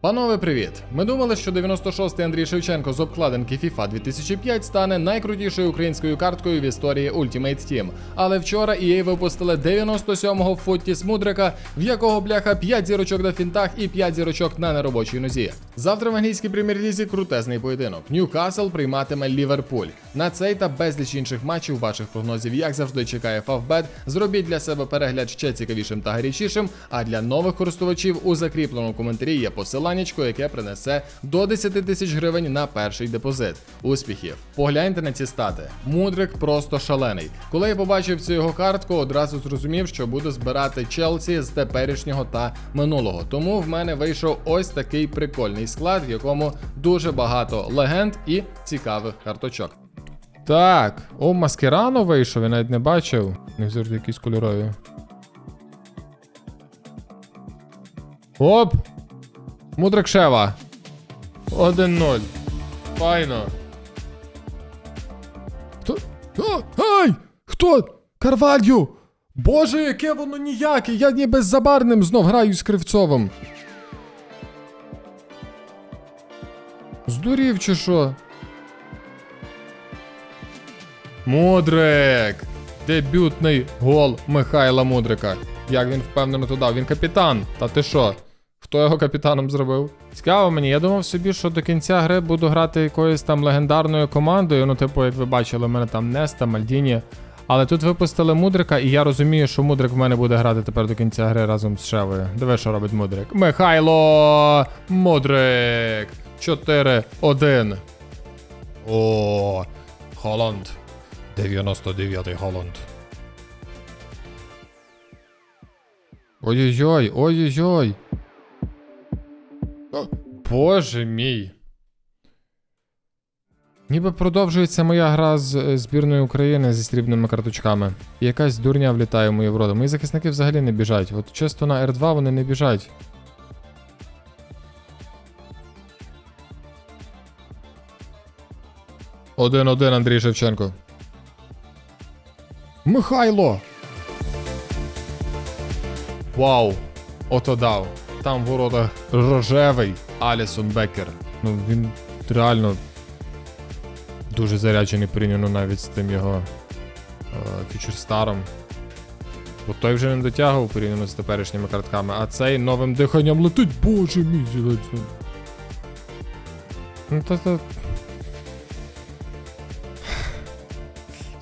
Панове, привіт! Ми думали, що 96-й Андрій Шевченко з обкладинки FIFA 2005 стане найкрутішою українською карткою в історії Ultimate Team. Але вчора EA випустили 97-го Фоттіс Смудрика, в якого бляха 5 зірочок на фінтах і 5 зірочок на неробочій нозі. Завтра в англійській прем'єр-лізі крутезний поєдинок. Ньюкасл прийматиме Ліверпуль. На цей та безліч інших матчів ваших прогнозів, як завжди, чекає Фавбет. Зробіть для себе перегляд ще цікавішим та гарячішим. А для нових користувачів у закріпленому коментарі є посиланнячко, яке принесе до 10 тисяч гривень на перший депозит. Успіхів! Погляньте на ці стати. Мудрик просто шалений. Коли я побачив цю його картку, одразу зрозумів, що буду збирати Челсі з теперішнього та минулого. Тому в мене вийшов ось такий прикольний склад, в якому дуже багато легенд і цікавих карточок. Так, о, маскерано вийшов, я навіть не бачив. Не завжди якісь кольорові. Оп! Мудрик Шева. 1-0. Файно. Хто? О, ай! Хто? Карвалью! Боже, яке воно ніяке! Я ніби з забарним знов граю з Кривцовим. Здурів чи що? Мудрик! Дебютний гол Михайла Мудрика. Як він впевнено туди. Він капітан. Та ти що? Хто його капітаном зробив? Цікаво мені, я думав собі, що до кінця гри буду грати якоюсь там легендарною командою. Ну, типу, як ви бачили, у мене там Неста, Мальдіні. Але тут випустили Мудрика, і я розумію, що Мудрик в мене буде грати тепер до кінця гри разом з Шевою. Диви, що робить Мудрик. Михайло Мудрик. 4-1. О, Холланд. 99-й Голланд. Ой-ой-ой, ой-ой-ой. Боже мій. Ніби продовжується моя гра з е, збірною України зі срібними карточками. І якась дурня влітає в мої вроди. Мої захисники взагалі не біжать. От чисто на R2 вони не біжать. Один-один Андрій Шевченко. Михайло! Вау! Ото дав. Там в воротах рожевий Алісон Беккер. Ну він реально дуже заряджений порівняно навіть з тим його фічерстаром. Бо той вже не дотягував порівняно з теперішніми картками, а цей новим диханням летить, боже мій. зілець. Ну то то.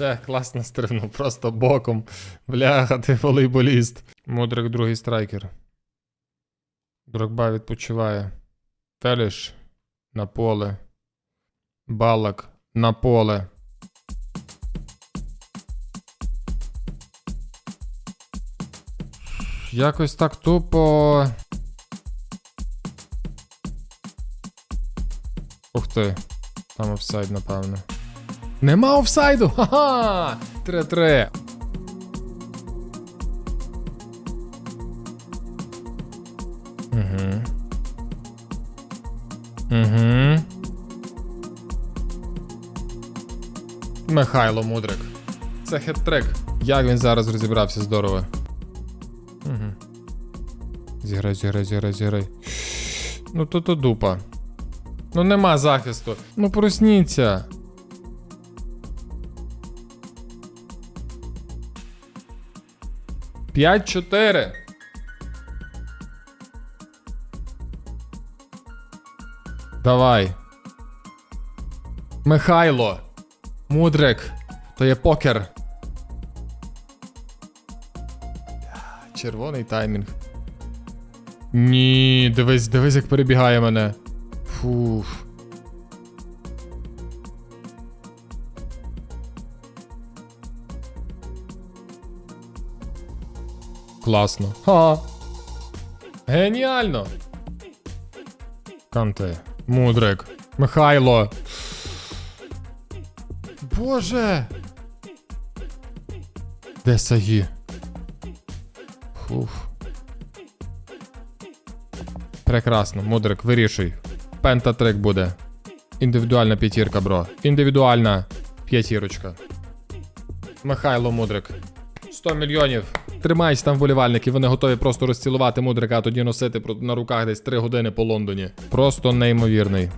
Ще класно стрибнув, просто боком. Бляха, ти волейболіст. Мудрик другий страйкер. Дрогба відпочиває. Теліш на поле. Балак на поле. Якось так тупо. Ух ти. Там офсайд, напевно. Нема офсайду! Ха-ха! 3-3. Угу. Угу. Михайло Мудрик. Це хет-трек. Як він зараз розібрався здорово. Угу. Зіграй, зіграй, зіграй, зіграй. Ну то то дупа. Ну нема захисту. Ну просніться. П'ять-чотири. Давай. Михайло. Мудрик. То є покер. Червоний таймінг. Ні, дивись, дивись, як перебігає мене. Фух. Класно. Ха. Геніально. Канте. Мудрик. Михайло. Боже. Де Сагі? Фух. Прекрасно, Мудрик, вирішуй. Пентатрик буде. Індивідуальна п'ятірка, бро. Індивідуальна п'ятірочка. Михайло Мудрик. 100 мільйонів. Тримайся там вболівальники, вони готові просто розцілувати мудрика, а тоді носити на руках десь 3 години по Лондоні. Просто неймовірний.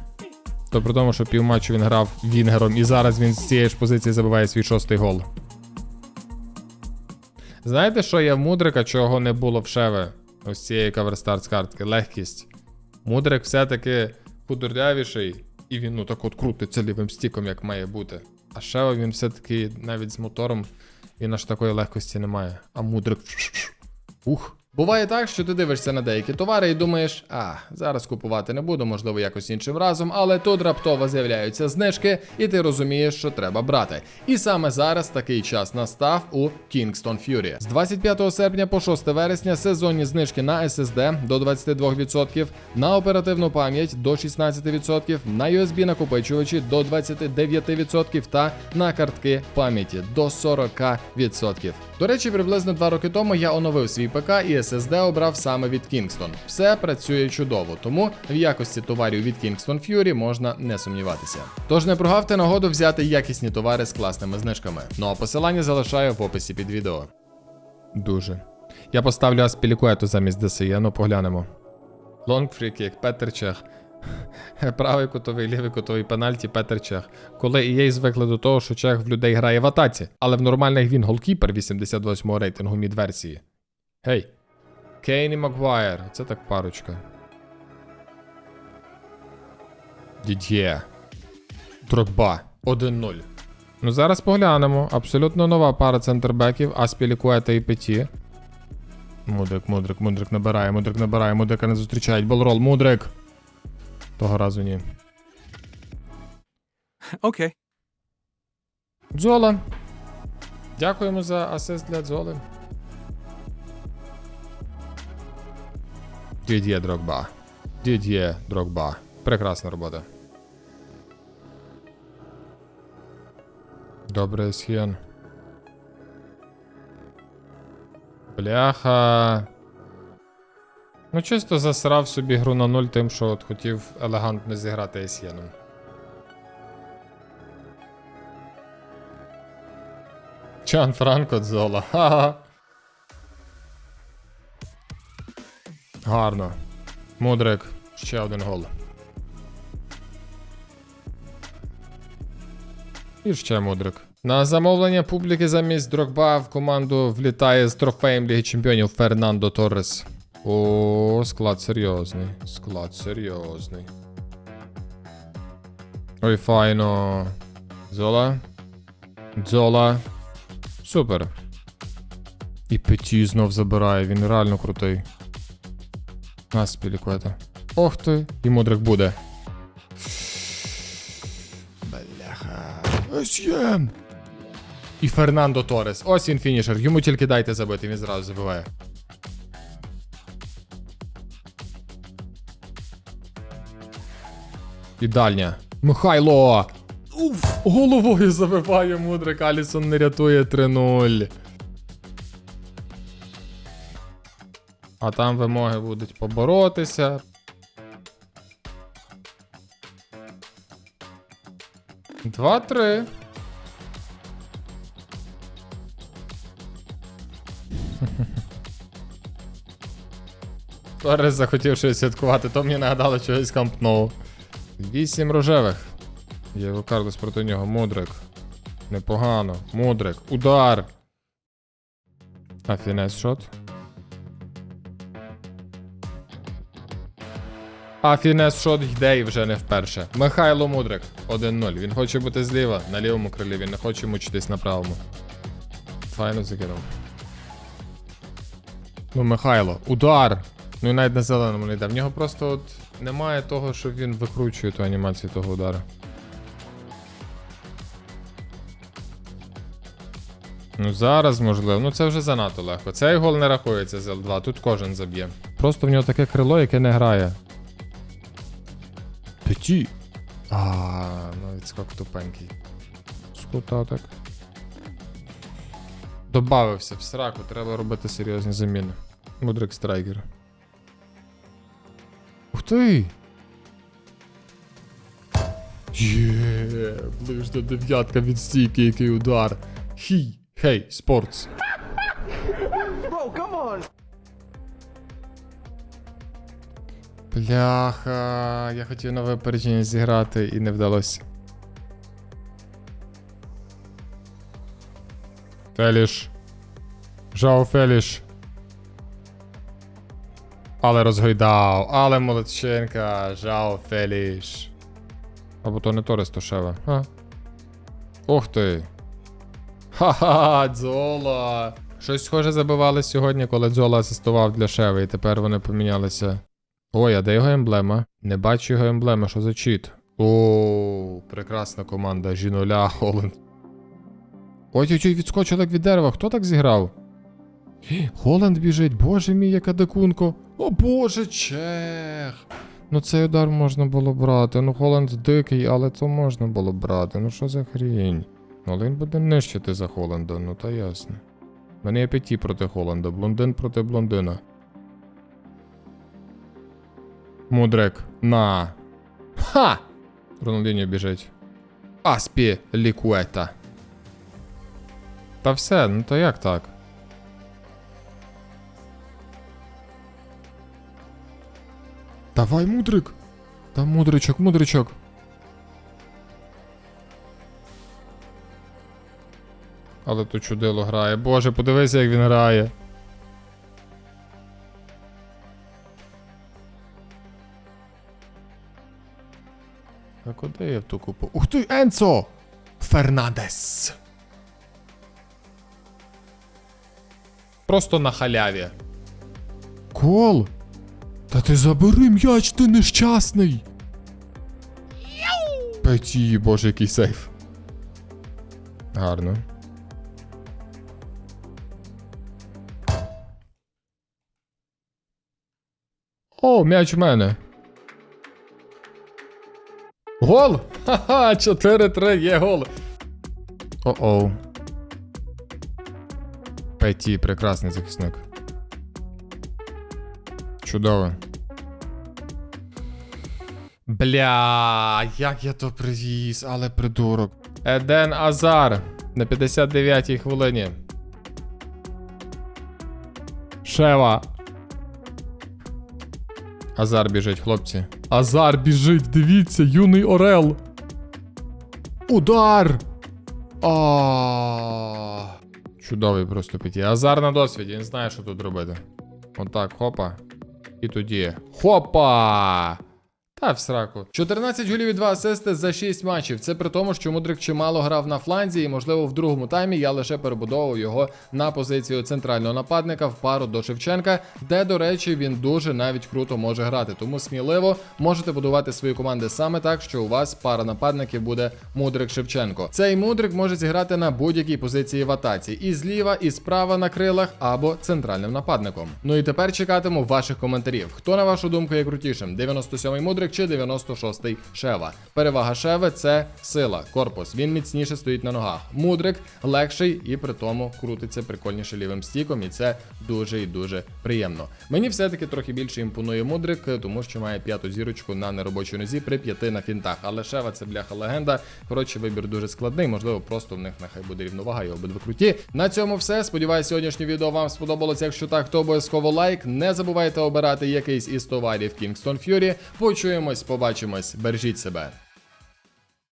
То при тому, що півматчу він грав вінгером, і зараз він з цієї ж позиції забиває свій шостий гол. Знаєте, що є в Мудрика, чого не було в Шеве? Ось цієї каверстарт картки. Легкість. Мудрик все-таки худорявіший, і він ну так от крутиться лівим стіком, як має бути. А Шева він все-таки навіть з мотором він аж такої легкості немає. А мудрик. Ух. Буває так, що ти дивишся на деякі товари і думаєш, а, зараз купувати не буду, можливо, якось іншим разом, але тут раптово з'являються знижки, і ти розумієш, що треба брати. І саме зараз такий час настав у Kingston Fury. З 25 серпня по 6 вересня сезонні знижки на SSD до 22%, на оперативну пам'ять до 16%, на USB накопичувачі до 29% та на картки пам'яті до 40%. До речі, приблизно 2 роки тому я оновив свій ПК і SSD обрав саме від Kingston. Все працює чудово, тому в якості товарів від Kingston Fury можна не сумніватися. Тож не прогавте нагоду взяти якісні товари з класними знижками. Ну а посилання залишаю в описі під відео. Дуже. Я поставлю Аспілікуету замість DSI, ну поглянемо. Лонг фрікік, Петер Чех. Правий кутовий, лівий кутовий пенальті, Петер Чех. Коли EA звикли до того, що Чех в людей грає в атаці, але в нормальних він голкіпер 88-го рейтингу мідверсії. Гей. Кейн і Магуайр. Це так парочка. Дід'є. Дрогба. 1-0. Ну зараз поглянемо. Абсолютно нова пара центрбеків, Аспілікуета і Петі. Мудрик, мудрик, мудрик набирає, мудрик набирає, мудрика не зустрічають. Болрол, мудрик. Того разу ні. Okay. Дзола. Дякуємо за асист для Дзоли. Дід'є Дрогба. Дід'є Дрогба. Прекрасна робота. Добре, Схен. Бляха. Ну, чисто засрав собі гру на нуль тим, що от хотів елегантно зіграти Есєном. Чан Франко Дзола. Ха-ха. Гарно. Мудрик. Ще один гол. І ще мудрик. На замовлення публіки замість Дрогба в команду влітає з трофеєм Ліги Чемпіонів Фернандо Торрес. О, склад серйозний. Склад серйозний. Ой, файно. Зола. Дзола. Супер. І Петі знов забирає, він реально крутий. Нас піліквета. Ох ти. І мудрик буде. Бляха. Есєн. І Фернандо Торес. Ось він фінішер. Йому тільки дайте забити, він зразу забиває. І дальня. Михайло! Уф, головою забиває мудрик, Алісон не рятує 3-0. А там вимоги будуть поборотися. Два-три. Торрес захотів щось святкувати, то мені нагадало чогось кампнув. Вісім рожевих. Єво Карлос проти нього. Мудрик. Непогано. Мудрик. Удар. А фінес шот. А фінес шот йде і вже не вперше. Михайло Мудрик. 1-0. Він хоче бути зліва на лівому крилі, він не хоче мучитись на правому. Файно закинув. Ну, Михайло. Удар! Ну і навіть на зеленому не йде. В нього просто от немає того, що він викручує ту анімацію того удару. Ну зараз можливо. Ну це вже занадто легко. Цей гол не рахується з Л2, тут кожен заб'є. Просто в нього таке крило, яке не грає. Петі. А, ну відскок тупенький. Скута так. Добавився в сраку, треба робити серйозні заміни. Мудрик страйкер. Ух ти! Є, ближня дев'ятка від стійки, який удар. Хій, хей, спортс. Бляха, я хотів на випередження зіграти і не вдалося. Феліш. Жао Феліш. Але розгойдав, але молодчинка, Жао Феліш. Або то не то Шева. А. Ух ти. Ха-ха, Дзола. Щось схоже забивали сьогодні, коли Дзола асистував для Шеви, і тепер вони помінялися. Ой, а де його емблема? Не бачу його емблеми, що за чіт. О, прекрасна команда. Жіноля, Холланд. Ой-ой-ой, відскочив як від дерева. Хто так зіграв? Гі, Холланд біжить, боже мій, яка дикунко. О боже, чех. Ну цей удар можна було брати. Ну Холланд дикий, але то можна було брати. Ну що за хрінь? Ну, але він буде нищити за Холланда, ну та ясно. У мене є п'яті проти Холланда, блондин проти блондина. Мудрик. На. Ха! Ронaldinho біжить. Аспі лікуета. Та все, ну то як так? Давай, мудрик. Та мудричок, мудричок. Але то чудило грає. Боже, подивися, як він грає. А куди я в ту купу? Ух ти, Енцо! Фернандес! Просто на халяві. Кол! Та ти забери м'яч, ти нещасний! Петі, боже, який сейф. Гарно. О, м'яч в мене. Гол! Ха-ха, 4-3 є гол. О-оу. Петі, прекрасний захисник. Чудово. Бля, як я то привіз, але придурок. Еден Азар на 59-й хвилині. Шева. Азар біжить, хлопці. Азар біжить, дивіться, юний Орел. Удар! А. Чудовий просто піті. Азар на досвіді, він знає, що тут робити. Отак, хопа. І тоді. Хопа! Та в сраку. 14 голів і 2 асисти за 6 матчів. Це при тому, що Мудрик чимало грав на фланзі, і, можливо, в другому таймі я лише перебудовував його на позицію центрального нападника в пару до Шевченка, де, до речі, він дуже навіть круто може грати. Тому сміливо можете будувати свої команди саме так, що у вас пара нападників буде Мудрик Шевченко. Цей Мудрик може зіграти на будь-якій позиції в атаці, і зліва, і справа на крилах, або центральним нападником. Ну і тепер чекатиму ваших коментарів. Хто на вашу думку є крутішим? 97-й Мудрик чи 96-й Шева? Перевага Шеви це сила, корпус. Він міцніше стоїть на ногах. Мудрик легший і при тому крутиться прикольніше лівим стіком, і це дуже і дуже приємно. Мені все-таки трохи більше імпонує Мудрик, тому що має п'яту зірочку на неробочій нозі при п'яти на фінтах. Але Шева це бляха легенда. Коротше, вибір дуже складний. Можливо, просто в них нехай буде рівновага і обидва круті. На цьому все. Сподіваюсь, сьогоднішнє відео вам сподобалося. Якщо так, то обов'язково лайк. Не забувайте обирати якийсь із товарів Kingston Fury. Почуємось, побачимось. Бережіть себе.